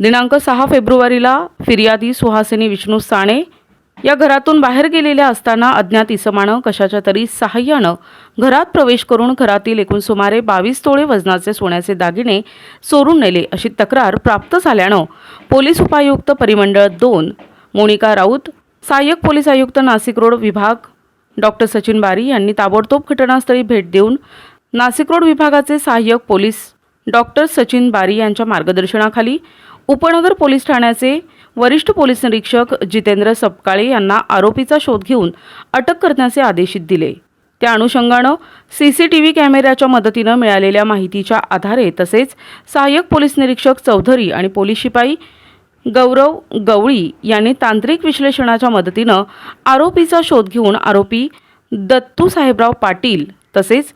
दिनांक सहा फेब्रुवारीला फिर्यादी सुहासिनी विष्णू साणे या घरातून बाहेर गेलेल्या असताना अज्ञात इसमानं कशाच्या तरी सहाय्यानं घरात प्रवेश करून घरातील एकूण सुमारे बावीस तोळे वजनाचे सोन्याचे दागिने चोरून नेले अशी तक्रार प्राप्त झाल्यानं पोलीस उपायुक्त परिमंडळ दोन मोनिका राऊत सहाय्यक पोलीस आयुक्त नाशिक रोड विभाग डॉक्टर सचिन बारी यांनी ताबडतोब घटनास्थळी भेट देऊन नाशिक रोड विभागाचे सहाय्यक पोलीस डॉक्टर सचिन बारी यांच्या मार्गदर्शनाखाली उपनगर पोलीस ठाण्याचे वरिष्ठ पोलीस निरीक्षक जितेंद्र सपकाळे यांना आरोपीचा शोध घेऊन अटक करण्याचे आदेशित दिले. त्या अनुषंगानं सी सी टी व्ही कॅमेऱ्याच्या मदतीनं मिळालेल्या माहितीच्या आधारे तसेच सहाय्यक पोलीस निरीक्षक चौधरी आणि पोलीस शिपाई गौरव गवळी यांनी तांत्रिक विश्लेषणाच्या मदतीनं आरोपीचा शोध घेऊन आरोपी दत्तू साहेबराव पाटील तसेच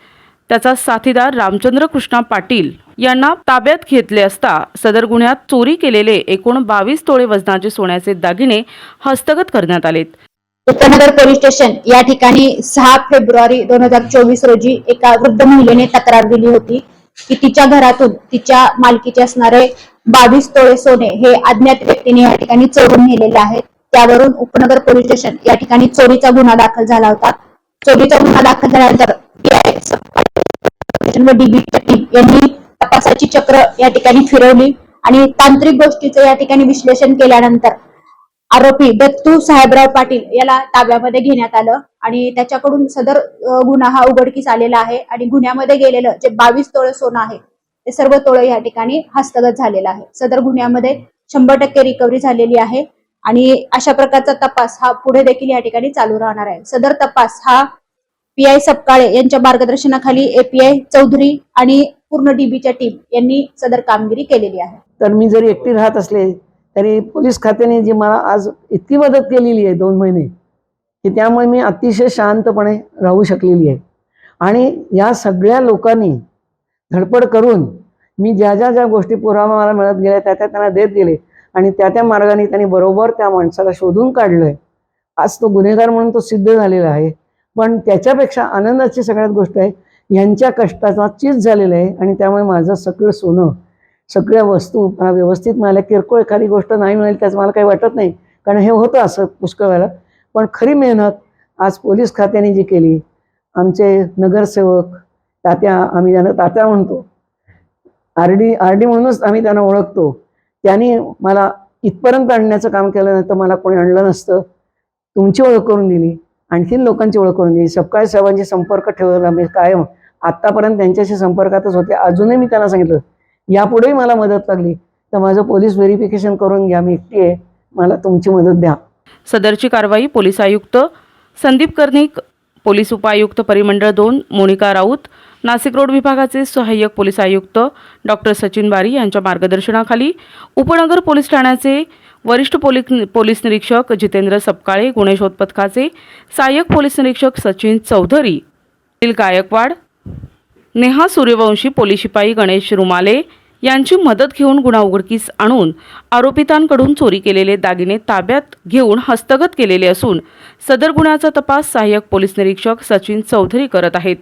त्याचा साथीदार रामचंद्र कृष्णा पाटील यांना ताब्यात घेतले असता सदर गुन्ह्यात चोरी केलेले एकूण बावीस तोळे वजनाचे सोन्याचे दागिने हस्तगत करण्यात आलेत. उपनगर पोलीस स्टेशन या ठिकाणी सहा फेब्रुवारी दोन हजार चोवीस रोजी एका वृद्ध महिलेने तक्रार दिली होती की तिच्या घरातून तिच्या मालकीचे असणारे बावीस तोळे सोने हे अज्ञात व्यक्तीने या ठिकाणी चोरून नेलेले आहेत. त्यावरून उपनगर पोलीस स्टेशन या ठिकाणी चोरीचा गुन्हा दाखल झाला होता. चोरीचा गुन्हा दाखल झाल्यानंतर यांनी चक्र या ठिकाणी फिरवली आणि तांत्रिक गोष्टीचं या ठिकाणी विश्लेषण केल्यानंतर आरोपी दत्तू साहेबराव पाटील याला ताब्यामध्ये घेण्यात आलं आणि त्याच्याकडून सदर गुन्हा हा उघडकीस आलेला आहे आणि गुन्ह्यामध्ये गेलेलं जे बावीस तोळे सोनं आहे ते सर्व तोळे या ठिकाणी हस्तगत झालेलं आहे. सदर गुन्ह्यामध्ये शंभर टक्के रिकव्हरी झालेली आहे आणि अशा प्रकारचा तपास हा पुढे देखील या ठिकाणी चालू राहणार आहे. सदर तपास हा पी आय सपकाळे यांच्या मार्गदर्शनाखाली एपीआय चौधरी आणि पूर्ण डीबीच्या टीम यांनी सदर कामगिरी केलेली आहे. तर मी जरी एकटी राहत असले तरी पोलीस खात्याने जी मला आज इतकी मदत केलेली आहे दोन महिने की त्यामुळे मी अतिशय शांतपणे राहू शकलेली आहे. आणि या सगळ्या लोकांनी धडपड करून मी ज्या ज्या ज्या गोष्टी पुरावा मला मिळत गेल्या त्या त्या त्यांना देत गेले आणि त्या त्या मार्गाने त्यांनी बरोबर त्या माणसाला शोधून काढलं आहे आज तो गुन्हेगार म्हणून तो सिद्ध झालेला आहे. पण त्याच्यापेक्षा आनंदाची सगळ्यात गोष्ट आहे यांच्या कष्टाचा चीज झालेला आहे आणि त्यामुळे माझं सगळं सोनं सगळ्या वस्तू मला व्यवस्थित मिळाल्या. किरकोळ एखादी गोष्ट नाही मिळेल त्याचं मला काही वाटत नाही. कारण हे होतं असं पुष्कळ वेळेला पण खरी मेहनत आज पोलीस खात्याने जी केली आमचे नगरसेवक तात्या आम्ही ज्यांना तात्या म्हणतो. आर डी आर डी म्हणूनच आम्ही त्यांना ओळखतो. त्यांनी मला इथपर्यंत आणण्याचं काम केलं नाही तर मला कोणी आणलं नसतं. तुमची ओळख करून दिली आणखीन लोकांची ओळख करून दिली. सपकाळ साहेबांशी संपर्क ठेवला म्हणजे मी कायम आत्तापर्यंत त्यांच्याशी संपर्कातच होते. अजूनही मी त्यांना सांगितलं यापुढेही मला मदत लागली. तर माझं पोलीस व्हेरिफिकेशन करून घ्या मी एकटी आहे. मला तुमची मदत द्या. सदरची कारवाई पोलीस आयुक्त संदीप कर्णिक पोलीस उपायुक्त परिमंडळ दोन मोनिका राऊत नाशिक रोड विभागाचे सहाय्यक पोलीस आयुक्त डॉक्टर सचिन बारी यांच्या मार्गदर्शनाखाली उपनगर पोलीस ठाण्याचे वरिष्ठ पोलीस पोलीस निरीक्षक जितेंद्र सपकाळे गुन्हे शोध पथकाचे सहाय्यक पोलीस निरीक्षक सचिन चौधरी गायकवाड नेहा सूर्यवंशी पोलीस शिपाई गणेश रुमाले यांची मदत घेऊन गुन्हा उघडकीस आणून आरोपितांकडून चोरी केलेले दागिने ताब्यात घेऊन हस्तगत केलेले असून सदर गुन्ह्याचा तपास सहाय्यक पोलीस निरीक्षक सचिन चौधरी करत आहेत.